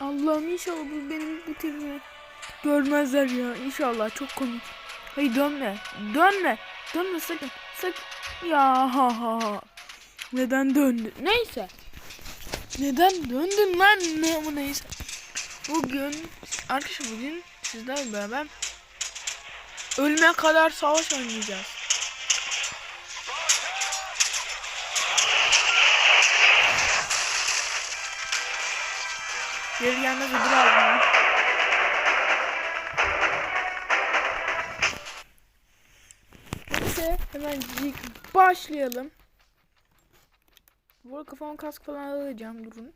Allah'ım inşallah bu benim bitirme. Görmezler ya inşallah çok komik. Hayır dönme. Dönme. Dönme sakın. Sakın. Ya ha ha ha. Neden döndün? Neyse. Neden döndün lan? Ne ama neyse. Bugün arkadaşlar bugün sizlerle beraber ölüme kadar savaş oynayacağız. Geri gelmez ödül aldım ben. Neyse hemen başlayalım. Bu arada kask falan alacağım durun.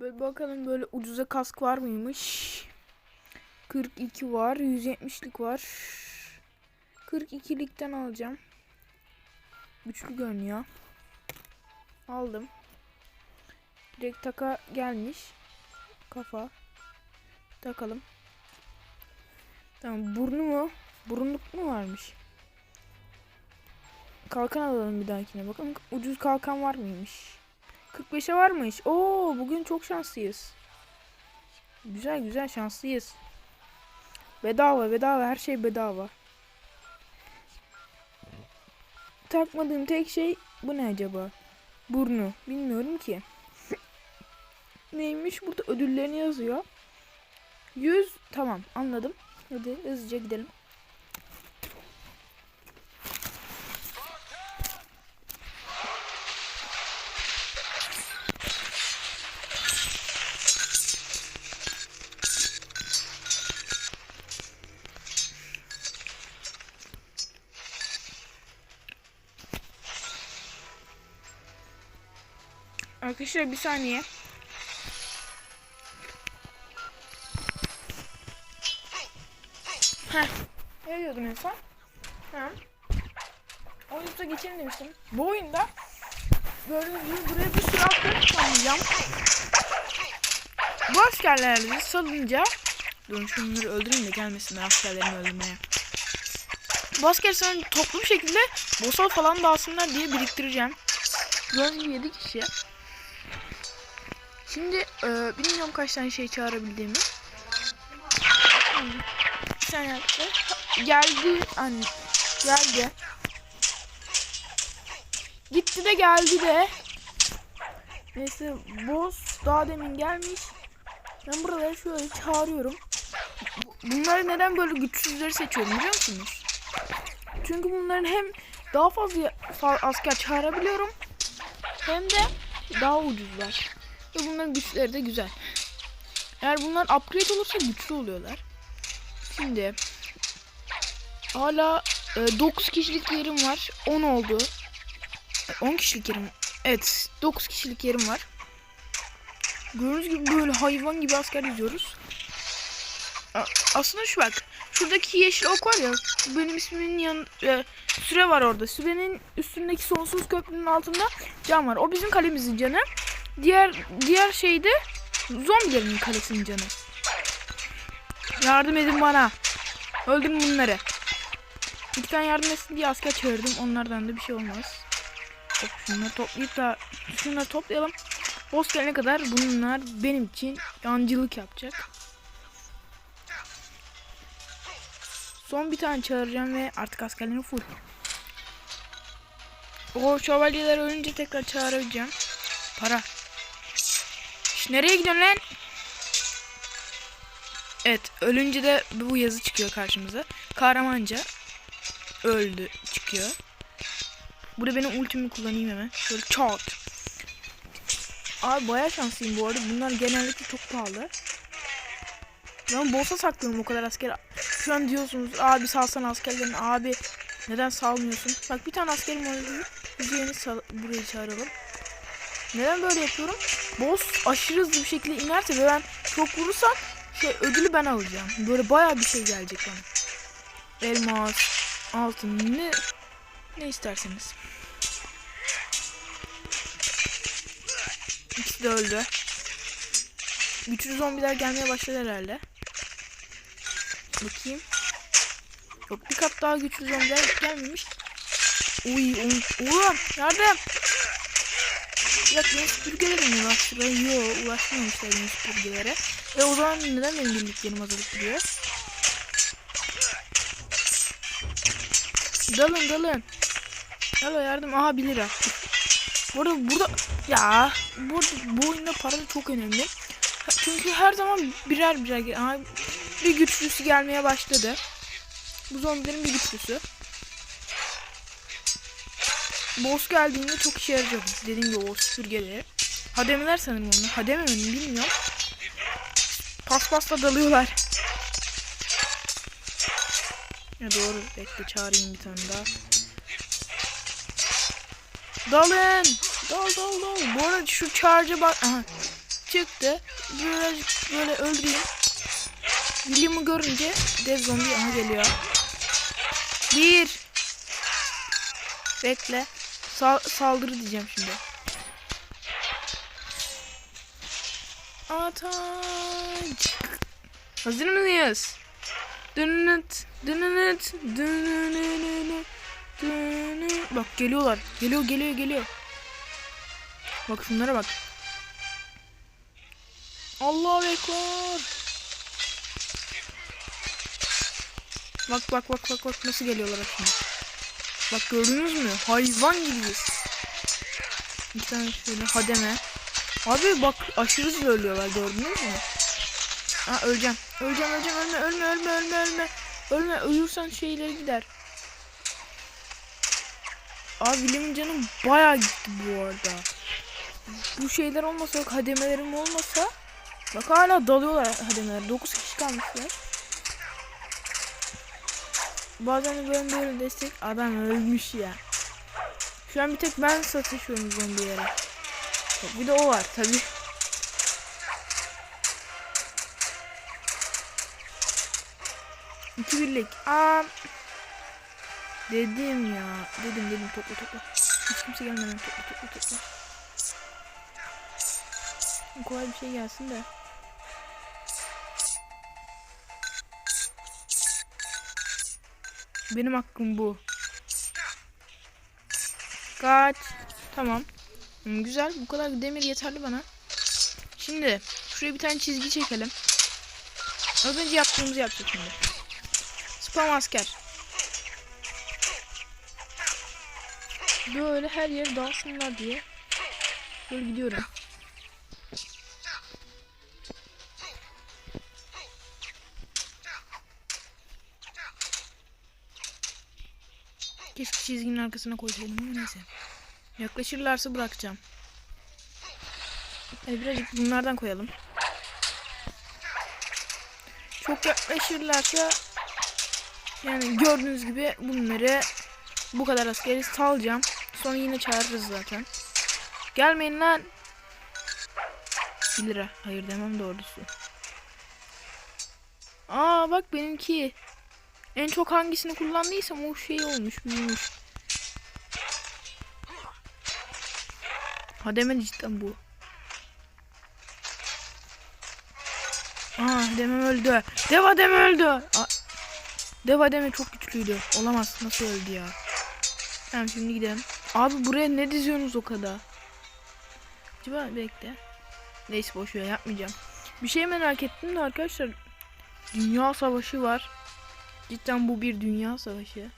Böyle bakalım böyle ucuza kask var mıymış? 42 var, 170'lik var. 42'likten alacağım. Güçlü görünüyor. Aldım. Direkt taka gelmiş. Kafa. Takalım. Tamam burnu mu? Burunluk mu varmış? Kalkan alalım bir dahakine. Bakalım ucuz kalkan var mıymış? 45'e varmış. Oo bugün çok şanslıyız. Güzel güzel şanslıyız. Bedava bedava her şey bedava. Takmadığım tek şey bu ne acaba? Burnu. Bilmiyorum ki. Neymiş? Burada ödüllerini yazıyor. 100 tamam anladım. Hadi hızlıca gidelim. Arkadaşlar bir saniye. Heh. Ne diyordum en son? Ha. Oyunumuza geçelim demiştim. Bu oyunda gördüğünüz gibi buraya bir sürü atları kullanacağım. Bu askerleri salınca Durun şunları öldüreyim de gelmesinler askerlerimi öldürmeye. Bu asker sana toplu bir şekilde bossal falan dağılsınlar diye biriktireceğim. Gördüğünüz gibi 7 kişi. Şimdi e, bilmiyorum kaç tane şey çağırabildiğimi. Bir tane yaptı. Geldi anne. Geldi. Gitti de geldi de. Neyse boss daha demin gelmiş. Ben buraları şöyle çağırıyorum. Bu- Bunları neden böyle güçsüzleri seçiyorum biliyor musunuz? Çünkü bunların hem daha fazla fa- asker çağırabiliyorum hem de daha ucuzlar. Ve bunların güçleri de güzel. Eğer bunlar upgrade olursa güçlü oluyorlar. Şimdi hala e, 9 kişilik yerim var. 10 oldu. E, 10 kişilik yerim. Evet 9 kişilik yerim var. Gördüğünüz gibi böyle hayvan gibi asker yüzüyoruz. A- Aslında şu bak. Şuradaki yeşil ok var ya. Benim ismimin yan e, süre var orada. Sürenin üstündeki sonsuz köprünün altında cam var. O bizim kalemizin canı. Diğer diğer şey de zombilerin kalesinin canı. Yardım edin bana. Öldürün bunları. Bir tane yardım etsin diye asker çağırdım. Onlardan da bir şey olmaz. Hop, şunları toplayıp da şunları toplayalım. Boss gelene kadar bunlar benim için yancılık yapacak. Son bir tane çağıracağım ve artık askerlerim full. O şövalyeler ölünce tekrar çağıracağım. Para. Şş, nereye gidiyorsun lan? Evet ölünce de bu yazı çıkıyor karşımıza. Kahramanca öldü çıkıyor. Burada benim ultimi kullanayım hemen. Şöyle çat. Abi baya şanslıyım bu arada. Bunlar genellikle çok pahalı. Ben boss'a saklıyorum o kadar asker. Şu an diyorsunuz abi salsana askerlerini. Abi neden salmıyorsun? Bak bir tane askerim yeni sal- buraya çağıralım. Neden böyle yapıyorum? Boss aşırı hızlı bir şekilde inerse ve ben çok vurursam şey ödülü ben alacağım. Böyle baya bir şey gelecek bana. Elmas, altın ne ne isterseniz. İkisi de öldü. Güçlü zombiler gelmeye başladı herhalde. Bakayım. Yok bir kat daha güçlü zombiler gelmemiş. Uy, uy, uy yardım. Ya benim süpürgelere mi ulaştı? Ben yok ulaşmamışlar benim süpürgelere. E o zaman neden benim birliklerim azalıp duruyor? Dalın dalın. Alo yardım. Aha 1 lira. Burada burada ya burada bu oyunda para da çok önemli. Çünkü her zaman birer birer Aha, bir güçlüsü gelmeye başladı. Bu zombilerin bir güçlüsü. Boss geldiğinde çok işe yarayacak. Dediğim gibi o süpürgeleri. Hademeler sanırım onlar. Hademe mi bilmiyorum. Paspasla dalıyorlar. Ya doğru. Bekle çağırayım bir tane daha. Dalın. Dal dal dal. Bu arada şu charge'a bak. Aha. Çıktı. Birazcık böyle öldüreyim. William'ı görünce dev zombi aha geliyor. Bir. Bekle. Sal saldırı diyeceğim şimdi. Ataç. Hazır mıyız? Dünüt, dünüt, dünüt, dünüt. Bak geliyorlar. Geliyor, geliyor, geliyor. Bak şunlara bak. Allahu ekber. Bak bak bak bak bak nasıl geliyorlar şimdi. Bak gördünüz mü? Hayvan gibiyiz. Bir tane şöyle hademe. Abi bak aşırı hızlı ölüyorlar gördünüz mü? Ha öleceğim. Öleceğim öleceğim ölme ölme ölme ölme ölme. Ölme ölürsen şeyleri gider. Abi William'ın canım bayağı gitti bu arada. Bu şeyler olmasa yok hademelerim olmasa Bak hala dalıyorlar hademeler. 9 kişi kalmışlar. De böyle böyle destek adam ölmüş ya. Şu an bir tek ben satışıyorum zombilere. Bir de o var tabi. İki birlik. Aa. Dedim ya. Dedim dedim topla topla. Hiç kimse gelmeden topla topla topla. Kolay bir şey gelsin de. Benim hakkım bu. Kaç. Tamam. Hmm, güzel. Bu kadar demir yeterli bana. Şimdi şuraya bir tane çizgi çekelim. Az önce yaptığımızı yapacağız şimdi. Spam asker. Böyle her yere dalsınlar diye. Böyle gidiyorum. Keşke çizginin arkasına koysaydım ama neyse. Yaklaşırlarsa bırakacağım. E, birazcık bunlardan koyalım. Çok yaklaşırlarsa yani gördüğünüz gibi bunları bu kadar askeri salacağım. Sonra yine çağırırız zaten. Gelmeyin lan. 1 lira. Hayır demem doğrusu. Aa bak benimki. En çok hangisini kullandıysam o şey olmuş, büyümüş. Hademe cidden bu. Aa demem öldü. Dev Adem öldü. Aa, Dev Adem çok güçlüydü. Olamaz. Nasıl öldü ya? Tamam şimdi gidelim. Abi buraya ne diziyorsunuz o kadar? Acaba bekle. Neyse boş ver yapmayacağım. Bir şey merak ettim de arkadaşlar. Dünya savaşı var. Cidden bu bir dünya savaşı.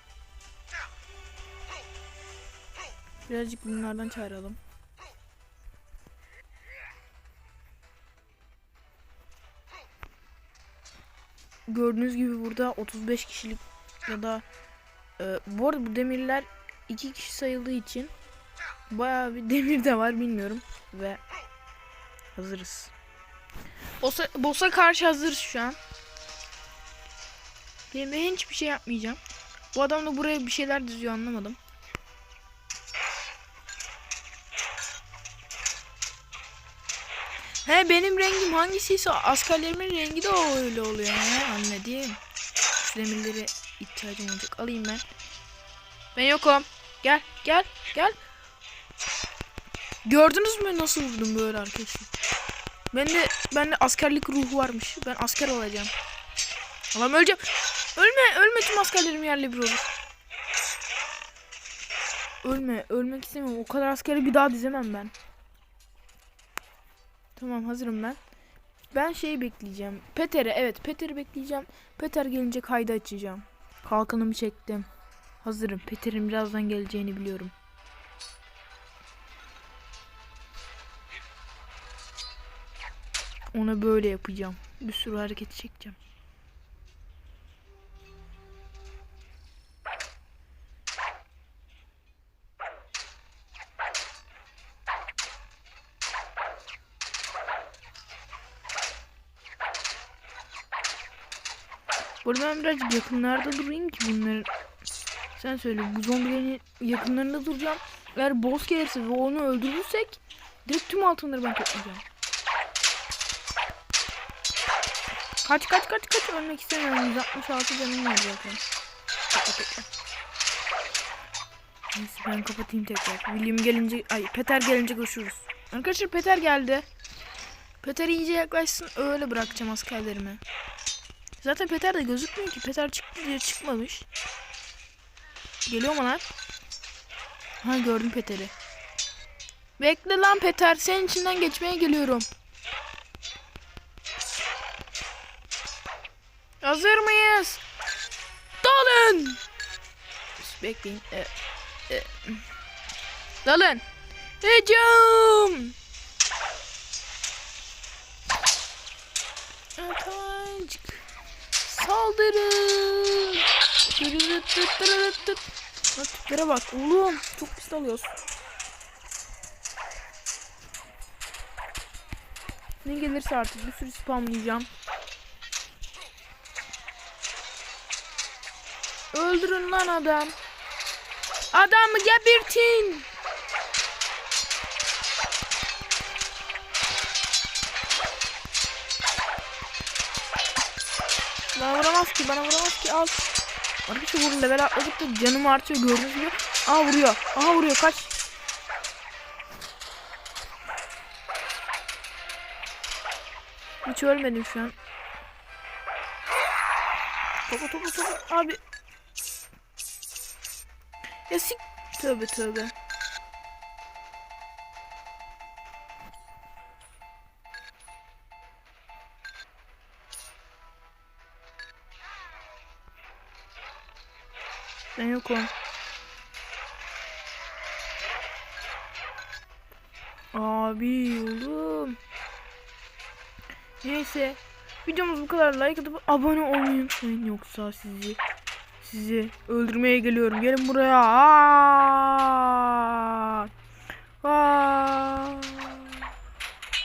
Birazcık bunlardan çağıralım. Gördüğünüz gibi burada 35 kişilik ya da e, bu arada bu demirler iki kişi sayıldığı için bayağı bir demir de var bilmiyorum ve hazırız. Boss'a, boss'a karşı hazırız şu an. Ben hiçbir şey yapmayacağım. Bu adam da buraya bir şeyler diziyor anlamadım. He benim rengim hangisiyse askerlerimin rengi de öyle oluyor. He anladım. Demirlere ihtiyacım olacak. Alayım ben. Ben yokum. Gel gel gel. Gördünüz mü nasıl vurdum böyle arkadaşlar? Ben de ben de askerlik ruhu varmış. Ben asker olacağım. Allah'ım öleceğim. Ölme, ölme tüm askerlerim yerle bir olur. Ölme, ölmek istemiyorum. O kadar askeri bir daha dizemem ben. Tamam hazırım ben. Ben şeyi bekleyeceğim. Peter'i evet Peter'i bekleyeceğim. Peter gelince kaydı açacağım. Kalkanımı çektim. Hazırım. Peter'in birazdan geleceğini biliyorum. Ona böyle yapacağım. Bir sürü hareket çekeceğim. Burada ben birazcık yakınlarda durayım ki bunların. Sen söyle bu zombilerin yakınlarında duracağım. Eğer boss gelirse ve onu öldürürsek direkt tüm altınları ben toplayacağım. Kaç kaç kaç kaç ölmek istemiyorum. 166 canım var zaten. Neyse ben kapatayım tekrar. William gelince ay Peter gelince görüşürüz. Arkadaşlar Peter geldi. Peter iyice yaklaşsın öyle bırakacağım askerlerimi. Zaten Peter de gözükmüyor ki. Peter çıktı diye çıkmamış. Geliyor mu lan? Ha gördüm Peter'i. Bekle lan Peter. Senin içinden geçmeye geliyorum. Hazır mıyız? Dalın. Bekleyin. Ee, e. Dalın. Hücum. Atancık. Saldırın. Tiplere bak oğlum. Çok pis alıyorsun. Ne gelirse artık bir sürü spamlayacağım. Öldürün lan adam. Adamı gebertin. Bana vuramaz ki bana vuramaz ki al. Arkadaşlar bu level atladıkça canım artıyor gördüğünüz gibi. Aha vuruyor. Aha vuruyor kaç. Hiç ölmedim şu an. Topa topa topa abi. Ya sik. Tövbe tövbe. Ben yokum. Abi oğlum. Neyse. Videomuz bu kadar. Like atıp abone olmayı unutmayın. Yoksa sizi sizi öldürmeye geliyorum. Gelin buraya. Aa! Aa!